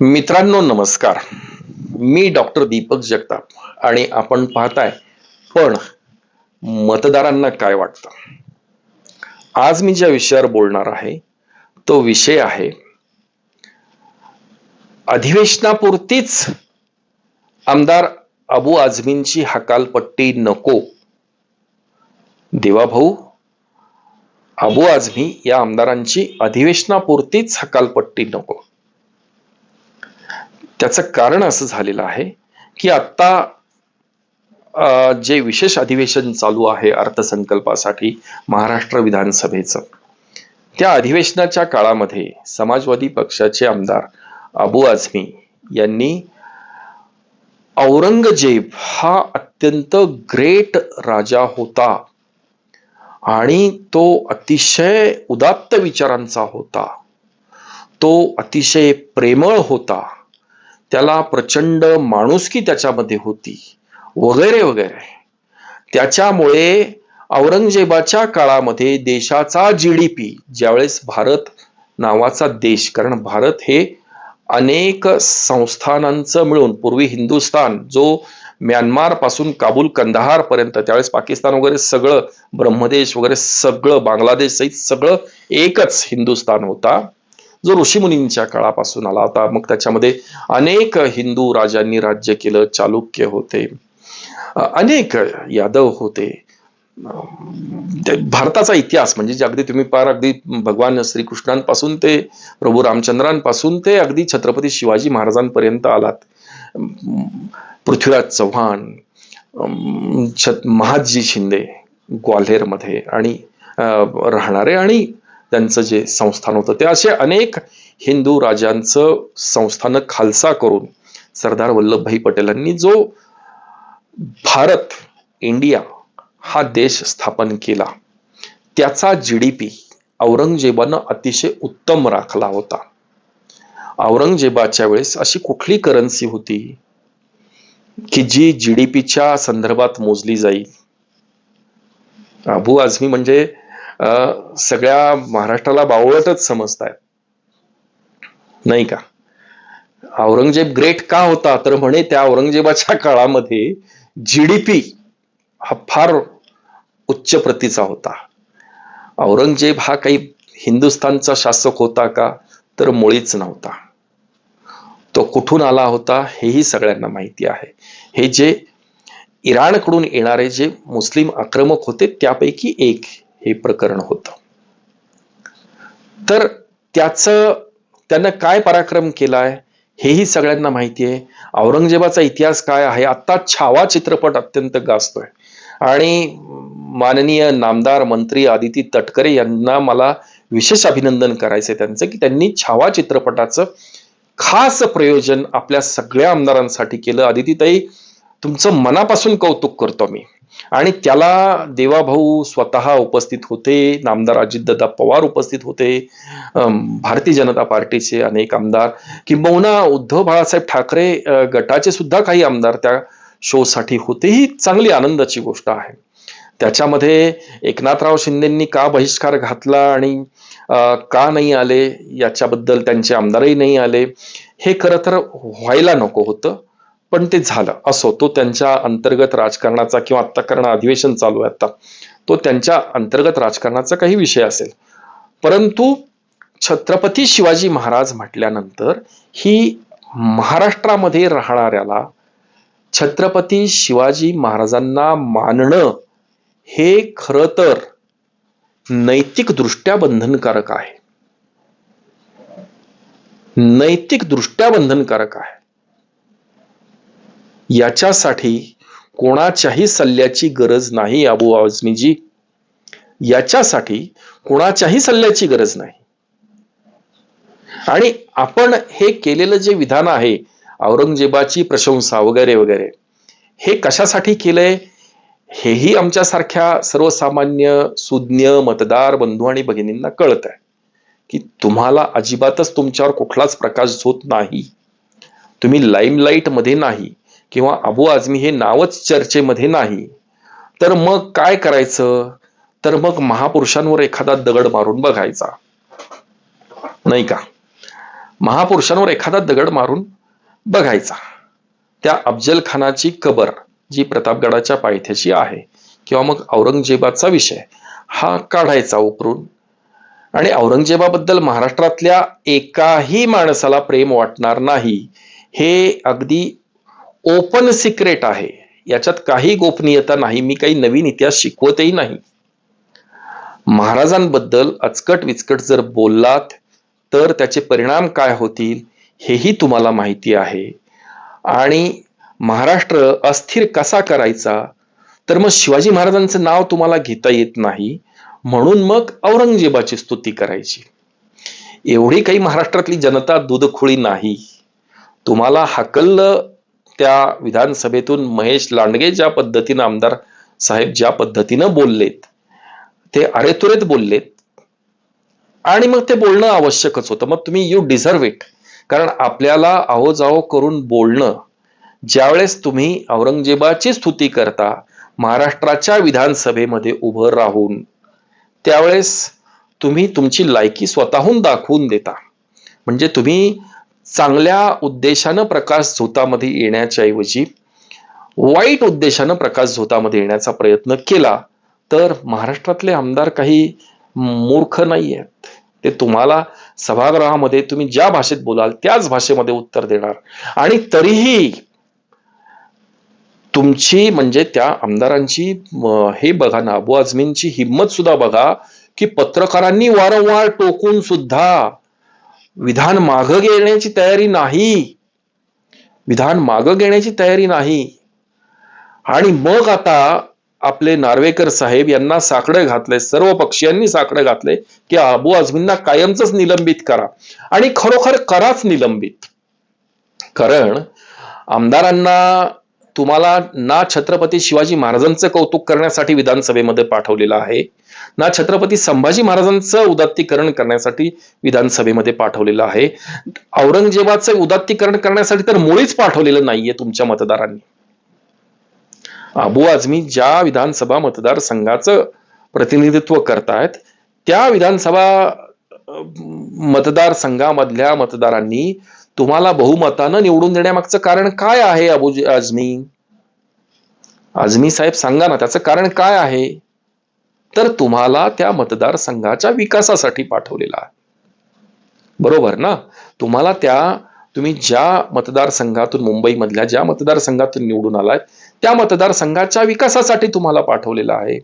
मित्रांनो नमस्कार. मी डॉक्टर दीपक जगताप आणि आपण पाहताय पण मतदारांना काय वाटतं? आज मी ज्या विषयावर बोलणार आहे तो विषय आहे अधिवेशनापुरतीच आमदार अबू आझमींची हकालपट्टी नको. देवाभाऊ अबू आझमी या आमदारांची अधिवेशनापुरतीच हकालपट्टी नको. त्याचं कारण असं झालेलं आहे की आता जे विशेष अधिवेशन चालू आहे अर्थसंकल्पासाठी महाराष्ट्र विधानसभेचं त्या अधिवेशनाच्या काळामध्ये समाजवादी पक्षाचे आमदार अबू आझमी यांनी औरंगजेब हा अत्यंत ग्रेट राजा होता आणि तो अतिशय उदात्त विचारांचा होता. तो अतिशय प्रेमळ होता. त्याला प्रचंड माणुसकी त्याच्यामध्ये होती. वगैरे वगैरे. त्याच्यामुळे औरंगजेबाच्या काळामध्ये देशाचा जी डी पी ज्यावेळेस भारत नावाचा देश कारण भारत हे अनेक संस्थानांचं मिळून पूर्वी हिंदुस्थान जो म्यानमारपासून काबूल कंदाहार पर्यंत त्यावेळेस पाकिस्तान वगैरे सगळं ब्रह्मदेश वगैरे सगळं बांगलादेश सहित सगळं एकच हिंदुस्थान होता. जो ऋषीमुनींच्या काळापासून आला होता मग त्याच्यामध्ये अनेक हिंदू राजांनी राज्य केलं चालुक्य होते. अनेक यादव होते. भारताचा इतिहास म्हणजे जे अगदी तुम्ही पार अगदी भगवान श्रीकृष्णांपासून ते प्रभू रामचंद्रांपासून ते अगदी छत्रपती शिवाजी महाराजांपर्यंत आलात. पृथ्वीराज चव्हाण अं, महादजी शिंदे ग्वाल्हेरमध्ये आणि अं, राहणारे आणि त्यांचं जे संस्थान होतं. ते असे अनेक हिंदू राजांचं संस्थान खालसा करून सरदार वल्लभभाई पटेलांनी जो भारत इंडिया हा देश स्थापन केला त्याचा जी डी पी औरंगजेबानं अतिशय उत्तम राखला होता. औरंगजेबाच्या वेळेस अशी कुठली करन्सी होती की जी जी डी पीच्या संदर्भात मोजली जाईल? अबू आझमी म्हणजे सगळ्या महाराष्ट्राला बावळटच समजतायत. नाही का? औरंगजेब ग्रेट का होता? तर म्हणे त्या औरंगजेबाच्या काळामध्ये जीडीपी हा फार उच्च प्रतीचा होता. औरंगजेब हा काही हिंदुस्थानचा शासक होता का? तर मुळीच नव्हता. तो कुठून आला होता हेही सगळ्यांना माहिती आहे. हे जे इराणकडून येणारे जे मुस्लिम आक्रमक होते त्यापैकी एक हे प्रकरण होतं. तर त्याचं त्यानं काय पराक्रम केलाय हेही सगळ्यांना माहिती आहे. औरंगजेबाचा इतिहास काय आहे? आता छावा चित्रपट अत्यंत गाजतोय. आणि माननीय नामदार मंत्री आदिती तटकरे यांना मला विशेष अभिनंदन करायचंय त्यांचं की त्यांनी छावा चित्रपटाचं खास प्रयोजन आपल्या सगळ्या आमदारांसाठी केलं. आदितीताई तुमचं मनापासून कौतुक करतो मी. आणि त्याला देवाभाऊ स्वतः उपस्थित होते नामदार अजितदादा पवार उपस्थित होते भारतीय जनता पार्टीचे अनेक आमदार किंबहुना उद्धव बाळासाहेब ठाकरे गटाचे सुद्धा काही आमदार त्या शो साठी होते. ही चांगली आनंदाची गोष्ट आहे. त्याच्यामध्ये एकनाथराव शिंदेंनी का बहिष्कार घातला आणि का नाही आले याच्याबद्दल त्यांचे आमदारही नाही आले हे खरं तर व्हायला नको होतं. पण ते झालं. असो तो त्यांच्या अंतर्गत राजकारणाचा किंवा आत्ता कारण अधिवेशन चालू आहे आता तो त्यांच्या अंतर्गत राजकारणाचा काही विषय असेल. परंतु छत्रपती शिवाजी महाराज म्हटल्यानंतर ही महाराष्ट्रामध्ये राहणाऱ्याला छत्रपती शिवाजी महाराजांना मानणं हे खरं तर नैतिक दृष्ट्या बंधनकारक आहे. नैतिक दृष्ट्या बंधनकारक आहे. याच्यासाठी कोणाच्याही सल्ल्याची गरज नाही अबू आजमीजी याच्यासाठी कोणाच्याही सल्ल्याची गरज नाही. आणि आपण हे केलेलं जे विधान आहे औरंगजेबाची प्रशंसा वगैरे वगैरे हे कशासाठी केलंय? हेही आमच्यासारख्या सर्वसामान्य सुज्ञ मतदार बंधू आणि भगिनींना कळत आहे की तुम्हाला अजिबातच तुमच्यावर कुठलाच प्रकाश होत नाही. तुम्ही लाईमलाईटमध्ये नाही. किंवा अबू आझमी हे नावच चर्चेमध्ये नाही. तर मग काय करायचं? तर मग महापुरुषांवर एखादा दगड मारून बघायचा. नाही का? महापुरुषांवर एखादा दगड मारून बघायचा. त्या अफजल खानाची कबर जी प्रतापगडाच्या पायथ्याशी आहे किंवा मग औरंगजेबाचा विषय हा काढायचा उकरून आणि औरंगजेबाबद्दल महाराष्ट्रातल्या एकाही माणसाला प्रेम वाटणार नाही हे अगदी ओपन सिक्रेट आहे. याच्यात काही गोपनीयता नाही. मी काही नवीन इतिहास शिकवतही नाही. महाराजांबद्दल अचकट विचकट जर बोललात तर त्याचे परिणाम काय होतील हेही तुम्हाला माहिती आहे. आणि महाराष्ट्र अस्थिर कसा करायचा? तर मग शिवाजी महाराजांचं नाव तुम्हाला घेता येत नाही. म्हणून मग औरंगजेबाची स्तुती करायची. एवढी काही महाराष्ट्रातली जनता दुधखुळी नाही. तुम्हाला हकल त्या विधानसभेतून महेश लांडगे ज्या पद्धतीनं आमदार साहेब ज्या पद्धतीनं बोललेत ते अरेतुरेत बोललेत. आणि मग ते बोलणं आवश्यकच होतं. मग तुम्ही यू डिझर्व इट कारण आपल्याला आहो जाओ करून बोलणं ज्यावेळेस तुम्ही औरंगजेबाची स्तुती करता महाराष्ट्राच्या विधानसभेमध्ये उभं राहून त्यावेळेस तुम्ही तुमची लायकी स्वतःहून दाखवून देता. म्हणजे तुम्ही चांगल्या उद्देशानं प्रकाश झोतामध्ये येण्याच्या ऐवजी वाईट उद्देशानं प्रकाश झोतामध्ये येण्याचा प्रयत्न केला तर महाराष्ट्रातले आमदार काही मूर्ख नाही आहेत ते तुम्हाला सभागृहामध्ये तुम्ही ज्या भाषेत बोलाल त्याच भाषेमध्ये उत्तर देणार. आणि तरीही तुमची म्हणजे त्या आमदारांची हे बघा ना अबू आझमींची हिंमत सुद्धा बघा की पत्रकारांनी वारंवार टोकून सुद्धा विधान मागं घेण्याची तयारी नाही. विधान मागं घेण्याची तयारी नाही. आणि मग आता आपले नार्वेकर साहेब यांना साकडं घातले सर्व पक्षीयांनी साकडं घातले की अबू आझमींना कायमच निलंबित करा. आणि खरोखर कराच निलंबित. कारण आमदारांना तुम्हाला ना छत्रपती शिवाजी महाराजांचं कौतुक करण्यासाठी विधानसभेमध्ये पाठवलेलं आहे ना छत्रपती संभाजी महाराजांचं उदात्तीकरण करण्यासाठी विधानसभेमध्ये पाठवलेलं आहे. औरंगजेबाचं उदात्तीकरण करण्यासाठी तर मुळीच पाठवलेलं नाहीये तुमच्या मतदारांनी. अबू आझमी ज्या विधानसभा मतदारसंघाचं प्रतिनिधित्व करतायत त्या विधानसभा मतदारसंघामधल्या मतदारांनी तुम्हाला बहुमतानं निवडून देण्यामागचं कारण काय आहे अबू आझमी? आझमी साहेब सांगा ना त्याचं कारण काय आहे? तर तुम्हाला त्या मतदारसंघाच्या विकासासाठी पाठवलेला आहे. बरोबर ना? तुम्हाला त्या तुम्ही ज्या मतदारसंघातून मुंबईमधल्या ज्या मतदारसंघातून निवडून आलाय त्या मतदारसंघाच्या विकासासाठी तुम्हाला पाठवलेला आहे.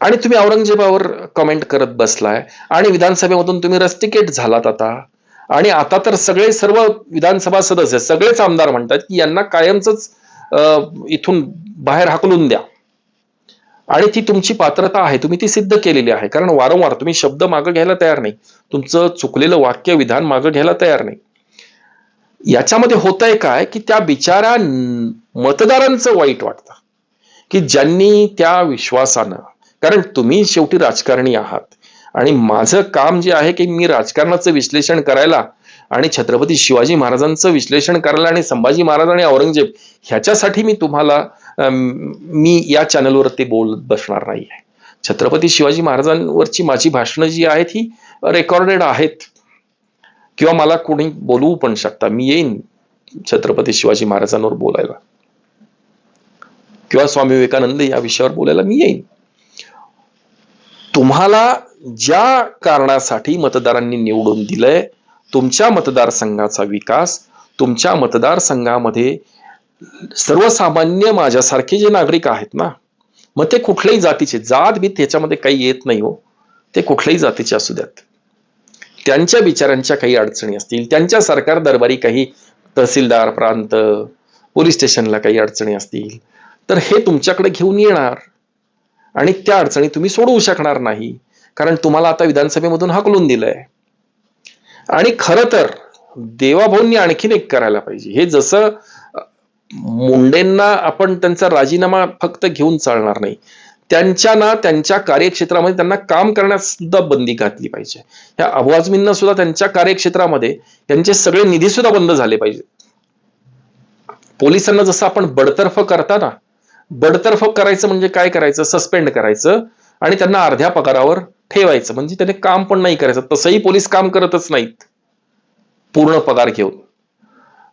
आणि तुम्ही औरंगजेबावर कमेंट करत बसलाय आणि विधानसभेमधून तुम्ही रस्टिकेट झालात आता. आणि आता तर सगळे सर्व विधानसभा सदस्य सगळेच आमदार म्हणतात की यांना कायमच इथून बाहेर हाकलून द्या. आणि ती तुमची पात्रता आहे तुम्ही ती सिद्ध केलेली आहे. कारण वारंवार तुम्ही शब्द मागं घ्यायला तयार नाही. तुमचं चुकलेलं वाक्य विधान मागं घ्यायला तयार नाही. याच्यामध्ये होत आहे काय की त्या बिचारा मतदारांचं वाईट वाटतं. की ज्यांनी त्या विश्वासानं कारण तुम्ही शेवटी राजकारणी आहात. आणि माझं काम जे आहे की मी राजकारणाचं विश्लेषण करायला आणि छत्रपती शिवाजी महाराजांचं विश्लेषण करायला आणि संभाजी महाराज आणि औरंगजेब ह्याच्यासाठी मी तुम्हाला मी या चॅनलवरती बोल बसणार नाही आहे छत्रपती शिवाजी महाराजांवरची माझी भाषणं जी आहेत ही रेकॉर्डेड आहेत. किंवा मला कोणी बोलवू पण शकता. मी येईन छत्रपती शिवाजी महाराजांवर बोलायला. किंवा स्वामी विवेकानंद या विषयावर बोलायला मी येईन. तुम्हाला ज्या कारणासाठी मतदारांनी निवडून दिलंय तुमच्या मतदारसंघाचा विकास तुमच्या मतदारसंघामध्ये सर्वसामान्य माझ्यासारखे जे नागरिक आहेत ना मग ते कुठल्याही जातीचे जात बीत त्याच्यामध्ये काही येत नाही हो. ते कुठल्याही जातीचे असू द्यात. त्यांच्या विचारांच्या काही अडचणी असतील त्यांच्या सरकार दरबारी काही तहसीलदार प्रांत पोलीस स्टेशनला काही अडचणी असतील तर हे तुमच्याकडे घेऊन येणार. आणि त्या अडचणी तुम्ही सोडवू शकणार नाही कारण तुम्हाला आता विधानसभेमधून हाकलून दिलंय. आणि खरं तर देवाभाऊंनी आणखीन एक करायला पाहिजे. हे जसं मुंडेंना आपण त्यांचा राजीनामा फक्त घेऊन चालणार नाही. त्यांच्या ना त्यांच्या कार्यक्षेत्रामध्ये त्यांना काम करण्यास सुद्धा बंदी घातली पाहिजे. ह्या अबुआझमींना सुद्धा त्यांच्या कार्यक्षेत्रामध्ये त्यांचे सगळे निधी सुद्धा बंद झाले पाहिजे. पोलिसांना जसं आपण बडतर्फ करताना बडतर्फ करायचं म्हणजे काय करायचं? सस्पेंड करायचं आणि त्यांना अर्ध्या पगारावर ठेवायचं. म्हणजे त्याने काम पण नाही करायचं. तसंही पोलीस काम करतच नाहीत. पूर्ण पगार घेऊन.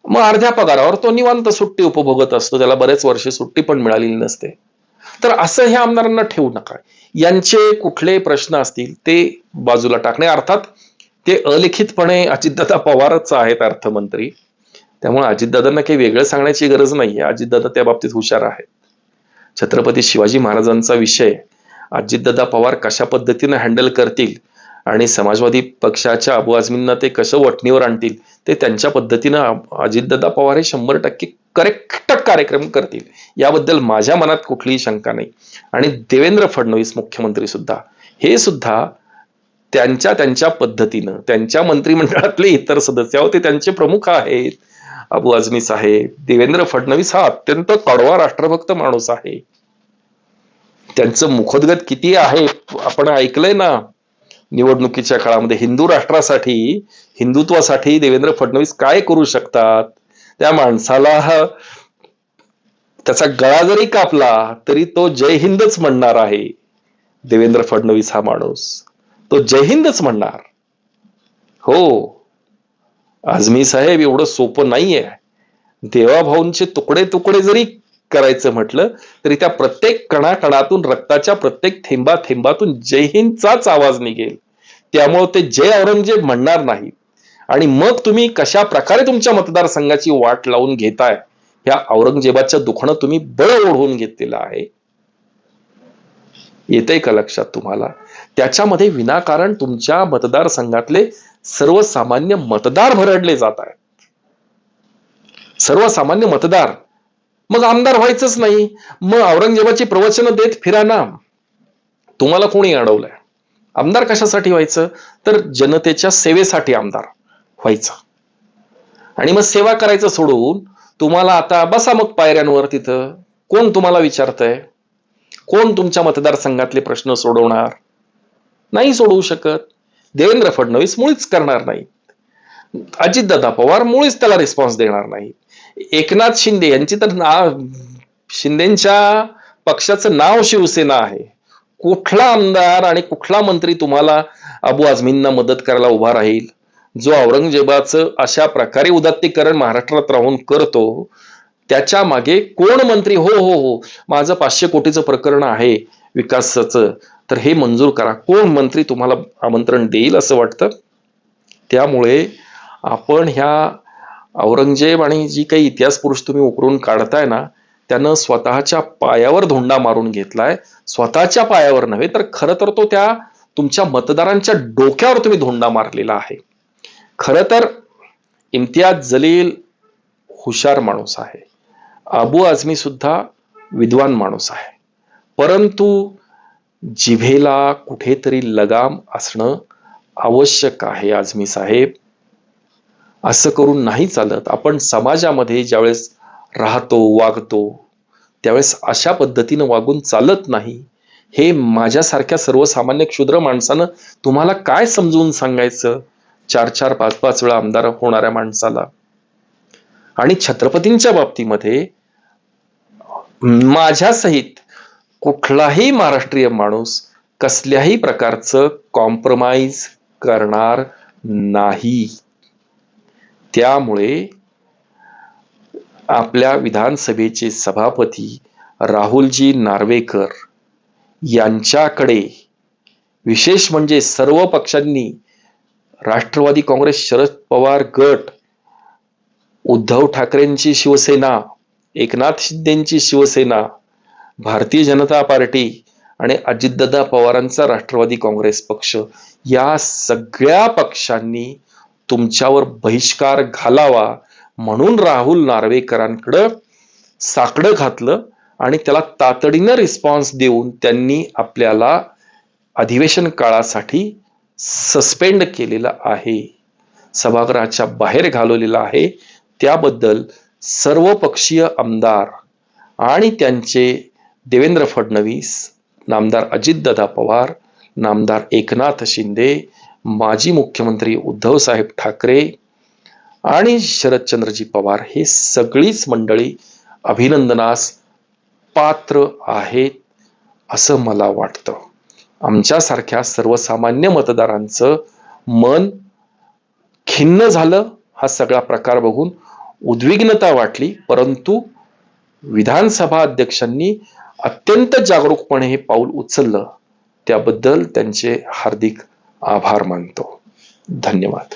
मग अर्ध्या पगारावर तो निवांत सुट्टी उपभोगत असतो. त्याला बरेच वर्ष सुट्टी पण मिळालेली नसते. तर असं हे आमदारांना ठेवू नका. यांचे कुठले प्रश्न असतील ते बाजूला टाकणे. अर्थात ते अलिखितपणे अजितदादा पवारच आहेत अर्थमंत्री. त्यामुळे अजितदादांना काही वेगळं सांगण्याची गरज नाहीये. अजितदादा त्या बाबतीत हुशार आहेत. छत्रपती शिवाजी महाराजांचा विषय अजितदादा पवार कशा पद्धतीने हँडल करतील आणि समाजवादी पक्षाच्या अबू आझमींना ते कसं वटणीवर आणतील ते त्यांच्या पद्धतीनं अजितदादा पवार हे शंभर टक्के करेक्ट कार्यक्रम करतील. याबद्दल माझ्या मनात कुठलीही शंका नाही. आणि देवेंद्र फडणवीस मुख्यमंत्री सुद्धा हे सुद्धा त्यांच्या त्यांच्या पद्धतीनं त्यांच्या मंत्रिमंडळातले इतर सदस्य आहोत ते त्यांचे प्रमुख आहेत. अबू अजमीस साहेब देवेंद्र फडणवीस हा अत्यंत कडवा राष्ट्रभक्त माणूस आहे. त्यांचं मुखोद्गत किती आहे आपण ऐकलंय ना? निवडणुकीच्या काळामध्ये हिंदू राष्ट्रासाठी हिंदुत्वासाठी देवेंद्र फडणवीस काय करू शकतात? त्या माणसाला त्याचा गळा जरी कापला तरी तो जय हिंदच म्हणणार आहे. देवेंद्र फडणवीस हा माणूस तो जय हिंदच म्हणणार. हो. आझमी साहेब एवढं सोपं नाहीये. देवाभाऊंचे तुकडे तुकडे जरी करायचं म्हटलं तरी त्या प्रत्येक कणाकणातून रक्ताच्या प्रत्येक थेंबा थेंबातून जय हिंदचाच आवाज निघेल. त्यामुळे ते जय औरंगजेब म्हणणार नाही. आणि मग तुम्ही कशा प्रकारे तुमच्या मतदारसंघाची वाट लावून घेताय ह्या औरंगजेबाच्या दुखणं तुम्ही बळ ओढवून घेतलेलं आहे. येतंय का लक्षात तुम्हाला? त्याच्यामध्ये विनाकारण तुमच्या मतदारसंघातले सर्वसामान्य मतदार भरडले जात आहेत. सर्वसामान्य मतदार मग आमदार व्हायचंच नाही. मग औरंगजेबाची प्रवचनं देत फिरा ना. तुम्हाला कोणी अडवलंय? आमदार कशासाठी व्हायचं? तर जनतेच्या सेवेसाठी आमदार व्हायचं. आणि मग सेवा करायचं सोडून तुम्हाला आता बसा मग पायऱ्यांवर तिथं. कोण तुम्हाला विचारतंय? कोण तुमच्या मतदारसंघातले प्रश्न सोडवणार? नाही सोडवू शकत. देवेंद्र फडणवीस मुळीच करणार नाही अजितदादा पवार मुळीच त्याला रिस्पॉन्स देणार नाही एकनाथ शिंदे यांची तर नाव शिंदेच्या पक्षाचं नाव शिवसेना आहे. कुठला आमदार आणि कुठला मंत्री तुम्हाला अबू आझमींना मदत करायला उभा राहील? जो औरंगजेबाचं अशा प्रकारे उदात्तीकरण महाराष्ट्रात राहून करतो त्याच्यामागे कोण मंत्री? हो हो हो. माझं पाचशे कोटीचं प्रकरण आहे विकासाचं. तर हे मंजूर करा. कोण मंत्री तुम्हाला आमंत्रण देईल असं वाटतं? त्यामुळे आपण ह्या औरंगजेब आणि जी काही इतिहास पुरुष तुम्ही उकरून काढताय ना त्यानं स्वतःच्या पायावर धोंडा मारून घेतलाय. स्वतःच्या पायावर नव्हे तर खरं तर तो त्या तुमच्या मतदारांच्या डोक्यावर तुम्ही धोंडा मारलेला आहे. खरं तर इम्तियाज जलील हुशार माणूस आहे. अबू आझमी सुद्धा विद्वान माणूस आहे. परंतु जिभेला कुठेतरी लगाम असणं आवश्यक आहे आझमी साहेब. असं करून नाही चालत. आपण समाजामध्ये ज्यावेळेस राहतो वागतो त्यावेळेस अशा पद्धतीनं वागून चालत नाही. हे माझ्यासारख्या सर्वसामान्य क्षुद्र माणसानं तुम्हाला काय समजवून सांगायचं? चार चार पाच पाच वेळा आमदार होणाऱ्या माणसाला. आणि छत्रपतींच्या बाबतीमध्ये माझ्यासहित कुठलाही महाराष्ट्रीय माणूस कसल्याही प्रकारचं कॉम्प्रोमाइज करणार नाही. त्यामुळे आपल्या विधानसभेचे सभापती राहुलजी नार्वेकर यांच्याकडे विशेष म्हणजे सर्व पक्षांनी राष्ट्रवादी काँग्रेस शरद पवार गट उद्धव ठाकरेंची शिवसेना एकनाथ शिंदेची शिवसेना भारतीय जनता पार्टी आणि अजितदादा पवारांचा राष्ट्रवादी काँग्रेस पक्ष या सगळ्या पक्षांनी तुमच्यावर बहिष्कार घालावा म्हणून राहुल नार्वेकरांकडं साकडं घातलं आणि त्याला तातडीनं रिस्पॉन्स देऊन त्यांनी आपल्याला अधिवेशन काळासाठी सस्पेंड केलेलं आहे. सभागृहाच्या बाहेर घालवलेलं आहे. त्याबद्दल सर्वपक्षीय आमदार आणि त्यांचे देवेंद्र फडणवीस नामदार अजितदादा पवार नामदार एकनाथ शिंदे माजी मुख्यमंत्री उद्धव साहेब ठाकरे आणि शरदचंद्रजी पवार हे सगळीच मंडळी अभिनंदनास पात्र आहेत असं मला वाटतं. आमच्यासारख्या सर्वसामान्य मतदारांचं मन खिन्न झालं हा सगळा प्रकार बघून उद्विग्नता वाटली परंतु विधानसभा अध्यक्षांनी अत्यंत जागरूकपणे हे पाऊल उचललं. त्याबद्दल त्यांचे हार्दिक आभार मानतो. धन्यवाद.